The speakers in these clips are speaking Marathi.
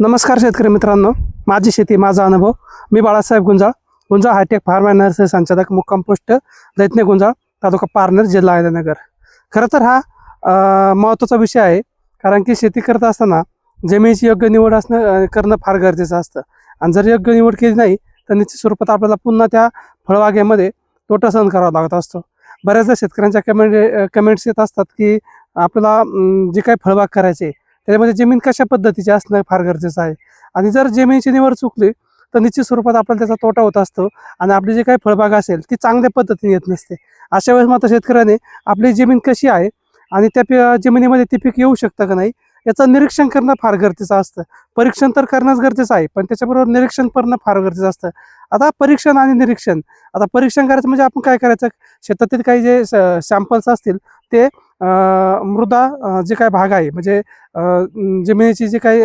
नमस्कार शेतकरी मित्रांनो. माझी शेती माझा अनुभव. मी Balasaheb Gunjal. Gunjal hitech farm and nursery संचालक मुक्काम पोस्ट दैत्य गुंजाळ तालुका पारनेर जिल्हा अहिल्यानगर खरं तर हा महत्त्वाचा विषय आहे कारण की शेती करत असताना जमिनीची योग्य निवड असणं करणं फार गरजेचं असतं. आणि जर योग्य निवड केली नाही तर निश्चित स्वरूपात आपल्याला पुन्हा त्या फळबागेमध्ये तोटा सहन करावा लागत असतो. बऱ्याचदा शेतकऱ्यांच्या कमेंट कमेंट्स येत असतात की आपल्याला जे काही फळबाग करायचे आहे, त्याच्यामध्ये जमीन कशा पद्धतीची असणं फार गरजेचं आहे. आणि जर जमिनीची निवड चुकली तर निश्चित स्वरूपात आपल्याला त्याचा तोटा होत असतो आणि आपली जी काही फळबाग असेल ती चांगल्या पद्धतीने येत नसते. अशा वेळेस मात्र शेतकऱ्याने आपली जमीन कशी आहे आणि त्या पि- जमिनीमध्ये ते पीक येऊ शकतं का नाही याचं निरीक्षण करणं फार गरजेचं असतं. परीक्षण तर करणंच गरजेचं आहे पण त्याच्याबरोबर निरीक्षण करणं फार गरजेचं असतं. आता परीक्षण आणि निरीक्षण. आता परीक्षण करायचं म्हणजे आपण काय करायचं? शेतातील काही जे सॅम्पल्स असतील ते मृदा जे काही भाग आहे म्हणजे जमिनीची जी काही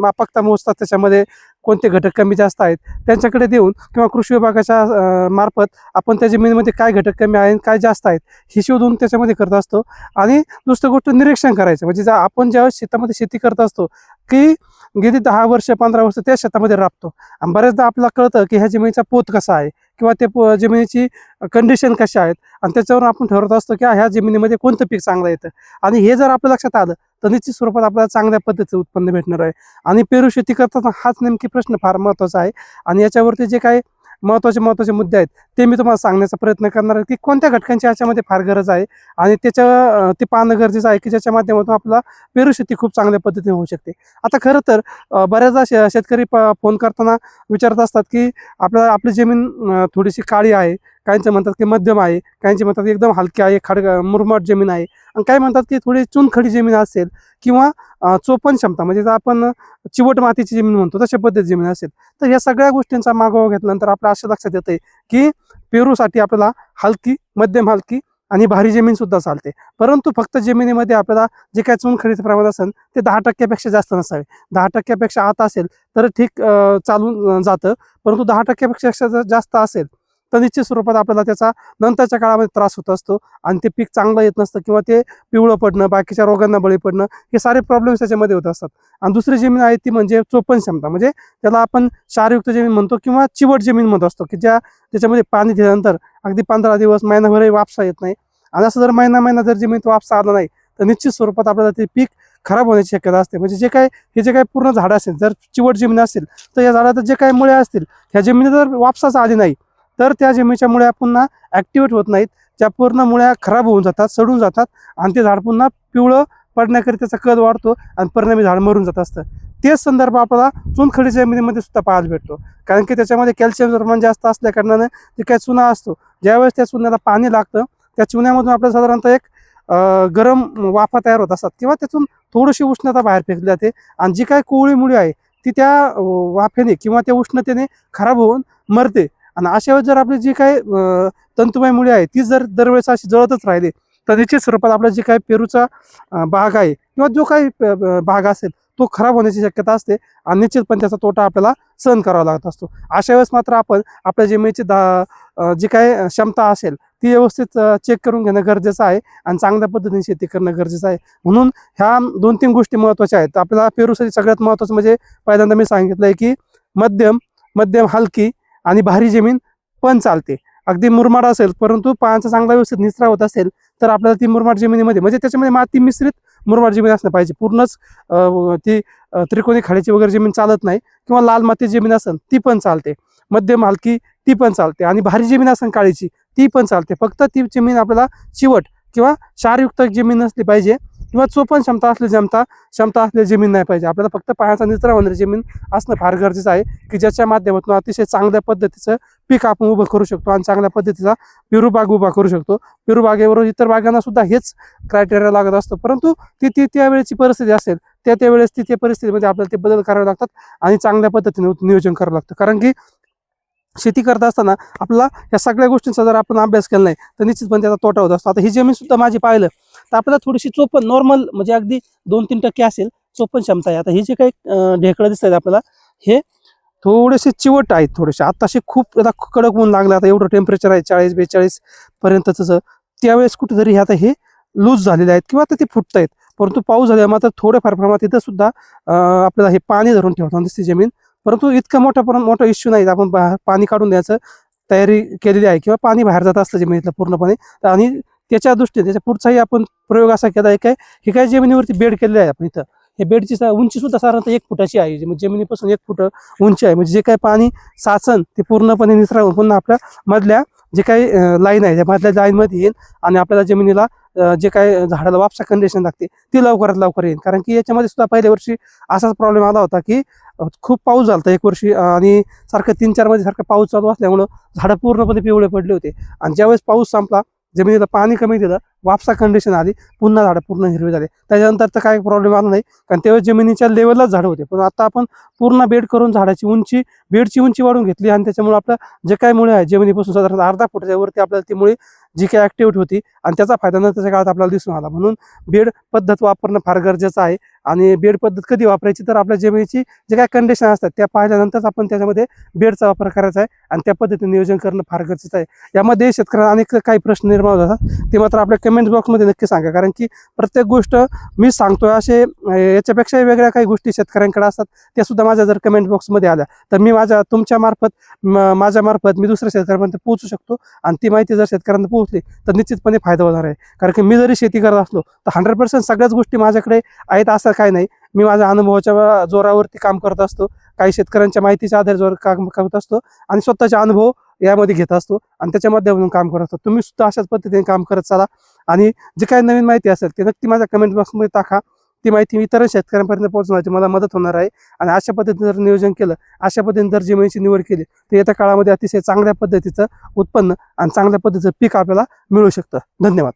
मापकता मोजतात त्याच्यामध्ये कोणते घटक कमी जास्त आहेत त्यांच्याकडे देऊन किंवा कृषी विभागाच्या मार्फत आपण त्या जमिनीमध्ये काय घटक कमी आहेत काय जास्त आहेत हे शोधून त्याच्यामध्ये करत असतो. आणि दुसरी गोष्ट निरीक्षण करायचं म्हणजे जर आपण ज्यावेळेस शेतामध्ये शेती करत असतो की गेली दहा वर्ष पंधरा वर्ष त्या शेतामध्ये राबतो. आणि बऱ्याचदा आपल्याला कळतं की ह्या जमिनीचा पोत कसा आहे किंवा ते प- जमिनीची कंडिशन कशा आहेत? आणि त्याच्यावरून आपण ठरवत असतो की ह्या जमिनीमध्ये कोणतं पीक चांगलं येतं? आणि हे जर आपल्या लक्षात आलं तर निश्चित स्वरूपात आपल्याला चांगल्या पद्धतीचं उत्पन्न भेटणार आहे. आणि पेरू शेती करताना हाच नेमकी प्रश्न फार महत्त्वाचा आहे. आणि याच्यावरती जे काही महत्त्वाचे महत्त्वाचे मुद्दे आहेत. ते मी तुम्हाला सांगण्याचा प्रयत्न करणार आहे की कोणत्या घटकांची याच्यामध्ये फार गरज आहे आणि त्याच्या ते पाहणं गरजेचं आहे की ज्याच्या माध्यमातून आपला पेरू शेती खूप चांगल्या पद्धतीने होऊ शकते. आता खरं तर बऱ्याचदा शे- शेतकरी प- फोन करताना विचारत असतात की आपल्याला आपली जमीन थोडीशी काळी आहे. काहींचे म्हणतात की मध्यम आहे काहींचे म्हणतात एकदम हलकी आहे खड मुरमाट जमीन आहे. आणि काही म्हणतात की थोडी चुनखडी जमीन असेल किंवा चोपन चोपण क्षमता म्हणजे जर आपण चिवट मातीची जमीन म्हणतो तशा पद्धती जमीन असेल तर या सगळ्या गोष्टींचा मागोवा घेतल्यानंतर आपल्या असं लक्षात येते की पेरूसाठी आपल्याला हलकी मध्यम हलकी आणि भारी जमीन सुद्धा चालते. परंतु फक्त जमिनीमध्ये आपल्याला जे काय चुनखडीचं प्रमाण असेल ते दहा टक्क्यापेक्षा जास्त नसावे. दहा टक्क्यापेक्षा आत असेल तर ठीक चालून जातं. परंतु दहा टक्क्यापेक्षा जर जास्त असेल तर निश्चित स्वरूपात आपल्याला त्याचा नंतरच्या काळामध्ये त्रास होत असतो. आणि ते पीक चांगलं येत नसतं किंवा ते पिवळं पडणं बाकीच्या रोगांना बळी पडणं हे सारे प्रॉब्लेम्स त्याच्यामध्ये होत असतात. आणि दुसरी जमीन आहे ती म्हणजे चोपन क्षमता. म्हणजे त्याला आपण क्षारयुक्त जमीन म्हणतो किंवा चिवट जमीन म्हणत असतो की ज्या त्याच्यामध्ये पाणी दिल्यानंतर अगदी पंधरा दिवस महिनाभरही वापसा येत नाही. आणि असं जर महिना महिना जर जमिनीत वापसा आला नाही तर निश्चित स्वरूपात आपल्याला ते पीक खराब होण्याची शक्यता असते. म्हणजे जे काय हे जे काही पूर्ण झाडं असेल जर चिवट जमीन असेल तर या झाडात जे काही मुळे असतील ह्या जमिनीत जर वापसाच आली नाही तर त्या जमिनीच्या मुळ्या पुन्हा ॲक्टिवेट होत नाहीत. त्या पूर्ण मुळ्या खराब होऊन जातात सडून जातात आणि ते झाड पुन्हा पिवळं पडण्याकरिता त्याचा कद वाढतो आणि परिणामी झाड मरून जात असतं. तेच संदर्भ आपल्याला चुनखडी जमिनीमध्ये सुद्धा पाहायला भेटतो. कारण की त्याच्यामध्ये कॅल्शियम प्रमाण जास्त असल्याकारणाने ते काय चुना असतो ज्यावेळेस त्या चुन्याला पाणी लागतं त्या चुन्यामधून आपल्याला साधारणतः एक गरम वाफा तयार होत असतात किंवा त्यातून थोडीशी उष्णता बाहेर फेकली जाते आणि जी काय कोवळी मुळी आहे ती त्या वाफेने किंवा त्या उष्णतेने खराब होऊन मरते. आणि अशा वेळेस जर आपली जी काही तंतुमय मुळे आहे ती जर दरवेळेस अशी जळतच राहिली तर निश्चित स्वरूपात आपला जे काही पेरूचा भाग आहे किंवा जो काही भाग असेल तो खराब होण्याची शक्यता असते आणि निश्चितपणे त्याचा तोटा आपल्याला सहन करावा लागत असतो. अशा वेळेस मात्र आपण आपल्या जमिनीची दा जी काही क्षमता असेल ती व्यवस्थित चेक करून घेणं गरजेचं आहे आणि चांगल्या पद्धतीने शेती करणं गरजेचं आहे. म्हणून ह्या दोन तीन गोष्टी महत्त्वाच्या आहेत. आपल्याला पेरूसाठी सगळ्यात महत्त्वाचं म्हणजे पहिल्यांदा मी सांगितलं आहे की मध्यम मध्यम हलकी आणि भारी जमीन पण चालते. अगदी मुरमाड असेल परंतु पायांचा चांगला व्यवस्थित निचरा होत असेल तर आपल्याला ती मुरमाड जमिनीमध्ये म्हणजे त्याच्यामध्ये माती मिश्रित मुरमाड जमीन असणं पाहिजे. पूर्णच ती त्रिकोणी खाडीची वगैरे जमीन चालत नाही किंवा लाल माती जमीन असेल ती पण चालते. मध्यम हलकी ती पण चालते. आणि भारी जमीन असेल काळीची ती पण चालते. फक्त ती जमीन आपल्याला चिवट किंवा क्षारयुक्त जमीन असली पाहिजे. किंवा चोपन क्षमता असली जमता क्षमता असलेली जमीन नाही पाहिजे. आपल्याला फक्त पाण्याचा निचरा होणारी जमीन असणं फार गरजेचं आहे की ज्याच्या माध्यमातून अतिशय चांगल्या पद्धतीचं पीक आपण उभं करू शकतो आणि चांगल्या पद्धतीचा पेरूबाग उभा करू शकतो. पेरू इतर बागांना सुद्धा हेच क्रायटेरिया लागत असतो. परंतु ती ती त्यावेळेची परिस्थिती असेल त्या त्यावेळेस ती त्या परिस्थितीमध्ये आपल्याला ते बदल करावे लागतात आणि चांगल्या पद्धतीने नियोजन करावं लागतं. कारण की शेती करत असताना आपला या सगळ्या गोष्टींचा जर आपण अभ्यास केला नाही तर निश्चितपणे त्याचा तोटा होत असतो. आता ही जमीन सुद्धा माझी पाहिलं तर आपल्याला थोडीशी चोपन नॉर्मल म्हणजे अगदी दोन तीन टक्के असेल चोपन क्षमता आहे. आता हे जे काही ढेकळं दिसत आहेत आपल्याला हे थोडेसे चिवट आहेत थोडेसे. आत्ताशी खूप आता कडक ऊन लागलं आता एवढं टेम्परेचर आहे चाळीस बेचाळीस पर्यंतच त्यावेळेस कुठेतरी आता हे लूज झालेले आहेत किंवा आता ते फुटत आहेत परंतु पाऊस झाल्यामुळे मात्र थोड्याफार प्रमाणात इथं सुद्धा आपल्याला हे पाणी धरून ठेवताना दिसते जमीन. परंतु इतका मोठा पण मोठा इश्यू नाही. आपण बा- पाणी काढून द्यायचं तयारी केलेली आहे किंवा पाणी बाहेर जात असतं जमिनीतलं पूर्णपणे. तर आणि त्याच्या दृष्टीने त्याच्या पुढचाही आपण प्रयोग असा केला आहे काय हे काय जमिनीवरती बेड केलेलं आहे आपण इथं. हे बेडची उंची सुद्धा साधारणतः एक फुटाची आहे म्हणजे जमिनीपासून एक फुट उंची आहे. म्हणजे जे काही पाणी साचन ते पूर्णपणे निसरा पुन्हा आपल्या मधल्या जे काही लाईन आहे त्या मधल्या लाईनमध्ये येईल आणि आपल्याला जमिनीला जे काही झाडाला वापसा कंडिशन लागते ती लवकरात लवकर येईल. कारण की याच्यामध्ये सुद्धा पहिल्या वर्षी असाच प्रॉब्लेम आला होता की खूप पाऊस झाला होता एक वर्षी आणि सारखं तीन चारमध्ये सारखं पाऊस चालू असल्यामुळं झाडं पूर्णपणे पिवळे पडले होते. आणि ज्यावेळेस पाऊस संपला जमिनीला पाणी कमी दिलं वापसा कंडिशन आली पुन्हा झाडं पूर्ण हिरवे झाले. त्याच्यानंतर तर काही प्रॉब्लेम आला नाही कारण तेव्हा जमिनीच्या लेवललाच झाडं होते. पण आता आपण पूर्ण बेड करून झाडाची उंची बेडची उंची वाढून घेतली आणि त्याच्यामुळे आपलं जे काही मुळे आहे जमिनीपासून साधारण अर्धा फुटाच्या वरती आपल्याला ती मुळे जी काही ॲक्टिव्हिटी होती आणि त्याचा फायदा नंतरच्या काळात आपल्याला दिसून आला. म्हणून बेड पद्धत वापरणं फार गरजेचं आहे. आणि बेड पद्धत कधी वापरायची तर आपल्या जमिनीची जे काही कंडिशन असतात त्या पाहिल्यानंतरच आपण त्याच्यामध्ये बेडचा वापर करायचा आहे आणि त्या पद्धतीने नियोजन करणं फार गरजेचं आहे. यामध्ये शेतकऱ्यांना अनेक काही प्रश्न निर्माण होतात ते मात्र आपल्या कमेंट बॉक्समध्ये नक्की सांगा. कारण की प्रत्येक गोष्ट मी सांगतोय असे याच्यापेक्षा याच्यापेक्षाही वेगळ्या काही गोष्टी शेतकऱ्यांकडे असतात त्या सुद्धा माझ्या जर कमेंट बॉक्समध्ये आल्या. तर मी माझ्या तुमच्या मार्फत माझ्या मार्फत मी दुसऱ्या शेतकऱ्यांपर्यंत पोहोचू शकतो आणि ती माहिती जर शेतकऱ्यांना पोहोचली तर निश्चितपणे फायदा होणार आहे. कारण की मी जरी शेती करत असलो तर हंड्रेड पर्सेंट सगळ्याच गोष्टी माझ्याकडे आहेत असं काय नाही. मी माझ्या अनुभवाच्या जोरावरती काम करत असतो. काही शेतकऱ्यांच्या माहितीच्या आधारावर काम करत असतो आणि स्वतःचा अनुभव यामध्ये घेत असतो आणि त्याच्या माध्यमातून काम करत असतो. तुम्ही सुद्धा अशाच पद्धतीने काम करत चाला आणि जे काही नवीन माहिती असेल ते नक्की माझ्या कमेंट बॉक्समध्ये टाका. ती माहिती इतर शेतकऱ्यांपर्यंत पोहोचवण्याची मला मदत होणार आहे आणि अशा पद्धतीने जर नियोजन केलं अशा पद्धतीने जर जमिनीची निवड केली तर येत्या काळामध्ये अतिशय चांगल्या पद्धतीचं उत्पन्न आणि चांगल्या पद्धतीचं पीक आपल्याला मिळू शकतं. धन्यवाद.